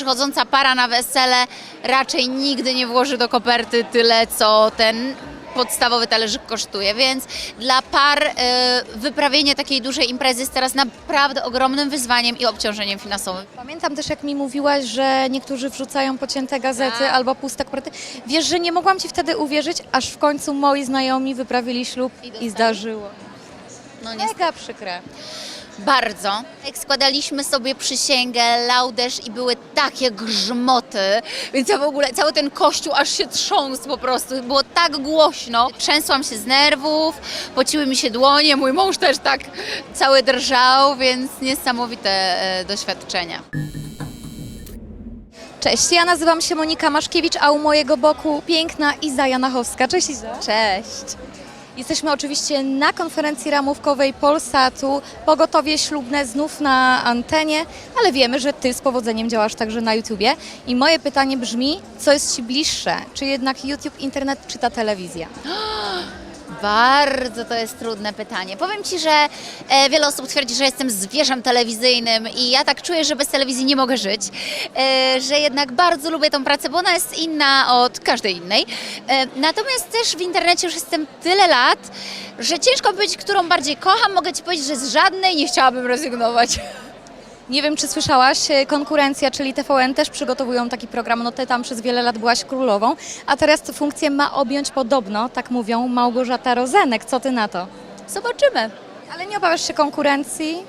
przychodząca para na wesele raczej nigdy nie włoży do koperty tyle, co ten podstawowy talerzyk kosztuje, więc dla par e, wyprawienie takiej dużej imprezy jest teraz naprawdę ogromnym wyzwaniem i obciążeniem finansowym. Pamiętam też, jak mi mówiłaś, że niektórzy wrzucają pocięte gazety Tak. albo puste koperty. Wiesz, że nie mogłam Ci wtedy uwierzyć, aż w końcu moi znajomi wyprawili ślub I i, zdarzyło. No. Mega przykre. Bardzo. Jak składaliśmy sobie przysięgę, lauderz i były takie grzmoty, więc ja w ogóle, cały ten kościół aż się trząsł po prostu, było tak głośno. Trzęsłam się z nerwów, pociły mi się dłonie, mój mąż też tak cały drżał, więc niesamowite e, doświadczenia. Cześć, ja nazywam się Monika Maszkiewicz, a u mojego boku piękna Iza Janachowska. Cześć Iza. Cześć. Jesteśmy oczywiście na konferencji ramówkowej Polsatu. Pogotowie ślubne znów na antenie, ale wiemy, że Ty z powodzeniem działasz także na YouTubie. I moje pytanie brzmi, co jest Ci bliższe? Czy jednak YouTube, internet, czy ta telewizja? Bardzo to jest trudne pytanie. Powiem Ci, że e, wiele osób twierdzi, że jestem zwierzem telewizyjnym i ja tak czuję, że bez telewizji nie mogę żyć, e, że jednak bardzo lubię tą pracę, bo ona jest inna od każdej innej. E, natomiast też w internecie już jestem tyle lat, że ciężko powiedzieć, którą bardziej kocham. Mogę Ci powiedzieć, że z żadnej nie chciałabym rezygnować. Nie wiem, czy słyszałaś, e, konkurencja, czyli TVN też przygotowują taki program. No ty tam przez wiele lat byłaś królową, a teraz funkcję ma objąć podobno, tak mówią, Małgorzata Rozenek. Co ty na to? Zobaczymy. Ale nie obawiasz się konkurencji?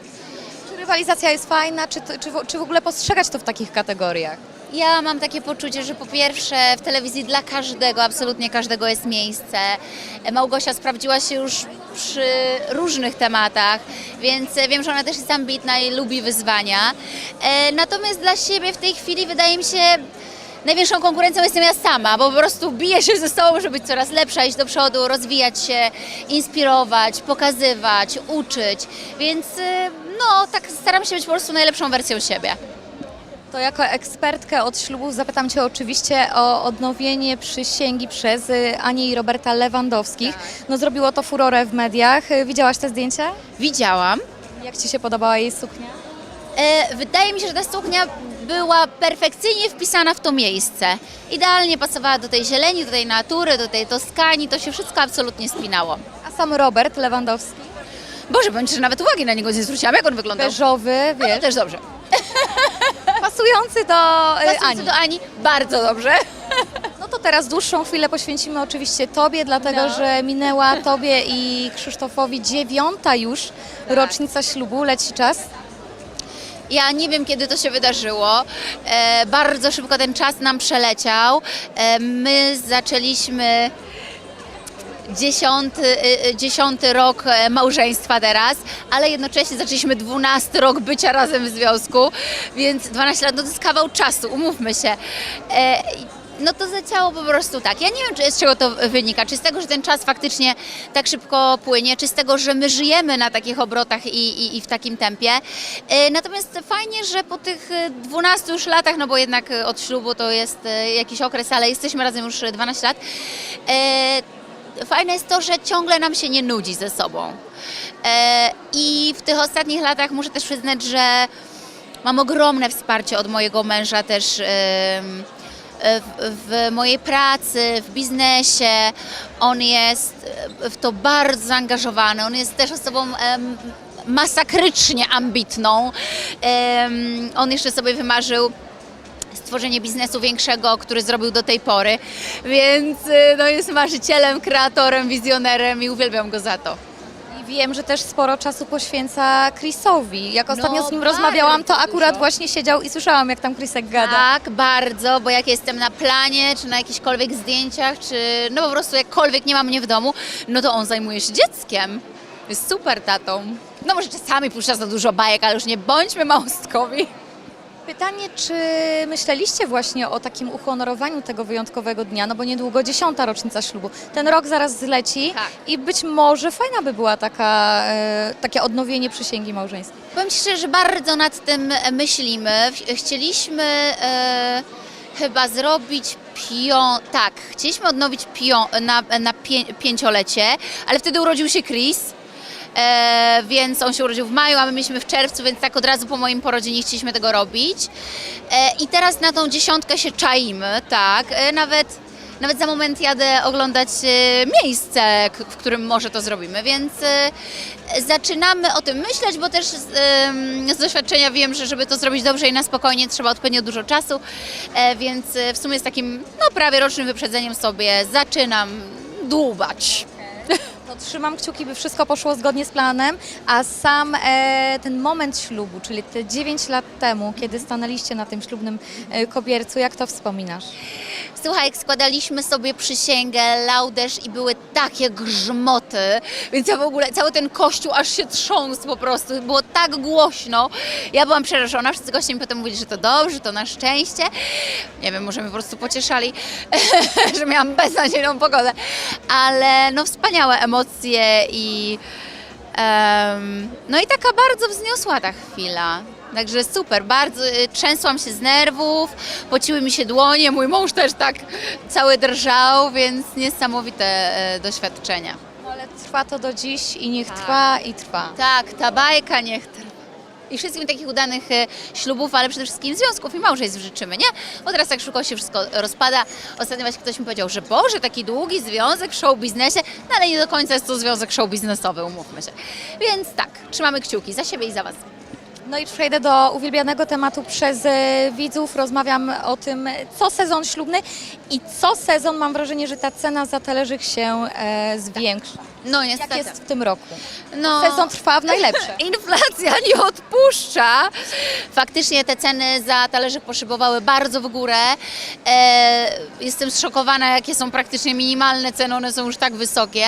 Czy rywalizacja jest fajna, czy, czy, czy w ogóle postrzegać to w takich kategoriach? Ja mam takie poczucie, że po pierwsze w telewizji dla każdego, absolutnie każdego jest miejsce. Małgosia sprawdziła się już przy różnych tematach, więc wiem, że ona też jest ambitna i lubi wyzwania. E, Natomiast dla siebie w tej chwili wydaje mi się największą konkurencją jestem ja sama, bo po prostu biję się ze sobą, żeby być coraz lepsza, iść do przodu, rozwijać się, inspirować, pokazywać, uczyć. Więc e, no, tak staram się być po prostu najlepszą wersją siebie. To jako ekspertkę od ślubów zapytam Cię oczywiście o odnowienie przysięgi przez y, Anię i Roberta Lewandowskich. No zrobiło to furorę w mediach. Y, Widziałaś te zdjęcia? Widziałam. Jak Ci się podobała jej suknia? E, wydaje mi się, że ta suknia była perfekcyjnie wpisana w to miejsce. Idealnie pasowała do tej zieleni, do tej natury, do tej Toskanii. To się wszystko absolutnie spinało. A sam Robert Lewandowski? Boże, powiem Ci, że nawet uwagi na niego nie zwróciłam. Jak on wyglądał? Beżowy, No, wiesz, też dobrze. Do Pasujący Ani. do Ani, bardzo dobrze. No to teraz dłuższą chwilę poświęcimy oczywiście Tobie, dlatego No. że minęła Tobie i Krzysztofowi dziewiąta już Tak. rocznica ślubu, leci czas. Ja nie wiem, kiedy to się wydarzyło. E, bardzo szybko ten czas nam przeleciał. E, my zaczęliśmy dziesiąty, y, y, dziesiąty rok e, małżeństwa teraz, ale jednocześnie zaczęliśmy dwunasty rok bycia razem w związku, więc 12 lat no to jest kawał czasu, umówmy się. E, no to zacięło po prostu tak. Ja nie wiem, czy z czego to wynika. Czy z tego, że ten czas faktycznie tak szybko płynie, czy z tego, że my żyjemy na takich obrotach i, i, i w takim tempie. E, Natomiast fajnie, że po tych e, 12 już latach, no bo jednak od ślubu to jest jakiś okres, ale jesteśmy razem już e, 12 lat. Fajne jest to, że ciągle nam się nie nudzi ze sobą. E, I w tych ostatnich latach muszę też przyznać, że mam ogromne wsparcie od mojego męża też e, w, mojej pracy, w biznesie. On jest e, w to bardzo zaangażowany. On jest też osobą masakrycznie ambitną. On jeszcze sobie wymarzył stworzenie biznesu większego, który zrobił do tej pory, więc y, no, jest marzycielem, kreatorem, wizjonerem i uwielbiam go za to. I wiem, że też sporo czasu poświęca Chrisowi. Jak ostatnio z nim bardzo rozmawiałam, to akurat dużo. właśnie siedział i słyszałam, jak tam Chrisek gada. Tak, bardzo, bo jak jestem na planie, czy na jakichkolwiek zdjęciach, czy no po prostu jakkolwiek nie ma mnie w domu, no to on zajmuje się dzieckiem. Jest super tatą. No może czasami puszcza za dużo bajek, ale już nie bądźmy małostkowi. Pytanie, czy myśleliście właśnie o takim uhonorowaniu tego wyjątkowego dnia, no bo niedługo dziesiąta rocznica ślubu. Ten rok zaraz zleci Tak. i być może fajna by była taka, e, takie odnowienie przysięgi małżeńskiej. Powiem Ci szczerze, że bardzo nad tym myślimy. W- Chcieliśmy e, chyba zrobić pią... Tak, chcieliśmy odnowić pią... na, na pię... pięciolecie, ale wtedy urodził się Chris. E, więc on się urodził w maju, a my mieliśmy w czerwcu, więc tak od razu po moim porodzinie chcieliśmy tego robić. E, I teraz na tą dziesiątkę się czaimy, tak, e, nawet... Nawet za moment jadę oglądać e, miejsce, k- w którym może to zrobimy, więc e, zaczynamy o tym myśleć, bo też z, z doświadczenia wiem, że żeby to zrobić dobrze i na spokojnie trzeba odpowiednio dużo czasu, e, więc e, w sumie z takim no, prawie rocznym wyprzedzeniem sobie zaczynam dłubać. Trzymam kciuki, by wszystko poszło zgodnie z planem, a sam e, ten moment ślubu, czyli te 9 lat temu, kiedy stanęliście na tym ślubnym e, kobiercu, jak to wspominasz? Słuchaj, jak składaliśmy sobie przysięgę, lauderz i były takie grzmoty, więc ja w ogóle, cały ten kościół aż się trząsł po prostu, było tak głośno. Ja byłam przerażona, wszyscy goście mi potem mówili, że to dobrze, to na szczęście. Nie wiem, może mnie po prostu pocieszali, że miałam beznadziejną pogodę, ale no wspaniałe emocje i em, no i taka bardzo wzniosła ta chwila. Także super, bardzo y, trzęsłam się z nerwów, pociły mi się dłonie, mój mąż też tak cały drżał, więc niesamowite e, doświadczenia. No, ale trwa to do dziś i niech Tak. trwa i trwa. Tak, ta bajka niech trwa. I wszystkim takich udanych e, ślubów, ale przede wszystkim związków i małżeństw życzymy, nie? Bo teraz tak szybko się wszystko rozpada. Ostatnio właśnie ktoś mi powiedział, że Boże, taki długi związek w show biznesie, no ale nie do końca jest to związek show biznesowy, umówmy się. Więc tak, trzymamy kciuki za siebie i za Was. No i przejdę do uwielbianego tematu przez e, widzów. Rozmawiam o tym co sezon ślubny i co sezon mam wrażenie, że ta cena za talerzyk się e, zwiększa. No Jak niestety. jest w tym roku? No. Sezon trwa w najlepsze. Inflacja nie odpuszcza. Faktycznie te ceny za talerzyk poszybowały bardzo w górę. E, jestem zszokowana, jakie są praktycznie minimalne ceny, one są już tak wysokie.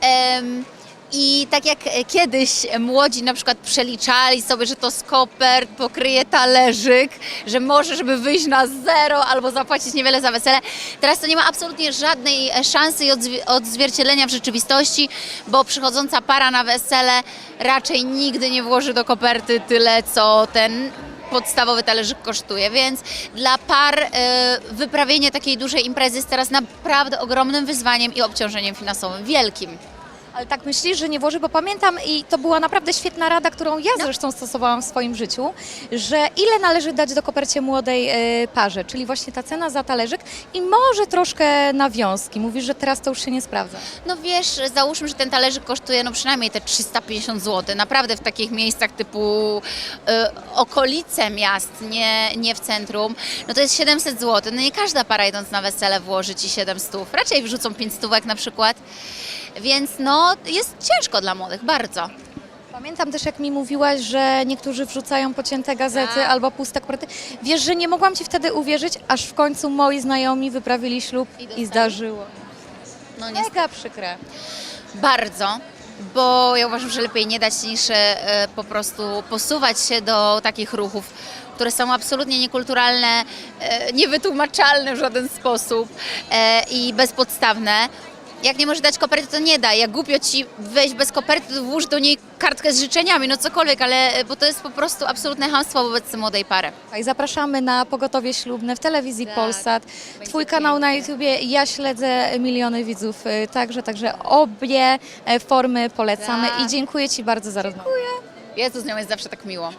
Em, i tak jak kiedyś młodzi na przykład przeliczali sobie, że to z kopert pokryje talerzyk, że może, żeby wyjść na zero albo zapłacić niewiele za wesele. Teraz to nie ma absolutnie żadnej e, szansy i odzwi- odzwierciedlenia w rzeczywistości, bo przychodząca para na wesele raczej nigdy nie włoży do koperty tyle, co ten podstawowy talerzyk kosztuje, więc dla par e, wyprawienie takiej dużej imprezy jest teraz naprawdę ogromnym wyzwaniem i obciążeniem finansowym, wielkim. Ale tak myślisz, że nie włoży, bo pamiętam i to była naprawdę świetna rada, którą ja No. zresztą stosowałam w swoim życiu, że ile należy dać do kopercie młodej e, parze, czyli właśnie ta cena za talerzyk i może troszkę nawiązki. Mówisz, że teraz to już się nie sprawdza. No wiesz, załóżmy, że ten talerzyk kosztuje no przynajmniej te 350 zł. Naprawdę w takich miejscach typu y, okolice miast, nie, nie w centrum, no to jest 700 zł. No nie każda para idąc na wesele włoży ci 700. Raczej wrzucą 5 stówek na przykład. Więc no jest ciężko dla młodych, bardzo. Pamiętam też, jak mi mówiłaś, że niektórzy wrzucają pocięte gazety Tak. albo puste koperty. Wiesz, że nie mogłam Ci wtedy uwierzyć, aż w końcu moi znajomi wyprawili ślub I i, dostali? zdarzyło. No nie Mega przykre. Bardzo, bo ja uważam, że lepiej nie dać niż e, po prostu posuwać się do takich ruchów, które są absolutnie niekulturalne, e, niewytłumaczalne w żaden sposób e, i bezpodstawne. Jak nie możesz dać koperty, to nie daj. Jak głupio ci wejść bez koperty, to włóż do niej kartkę z życzeniami, no cokolwiek, ale bo to jest po prostu absolutne hamstwo wobec młodej pary. I zapraszamy na pogotowie ślubne w telewizji Tak. Polsat. Twój kanał na. YouTubie, ja śledzę miliony widzów y, także, także obie e, formy polecamy Tak. i dziękuję Ci bardzo za rozmowę. Jezu, z nią jest zawsze tak miło.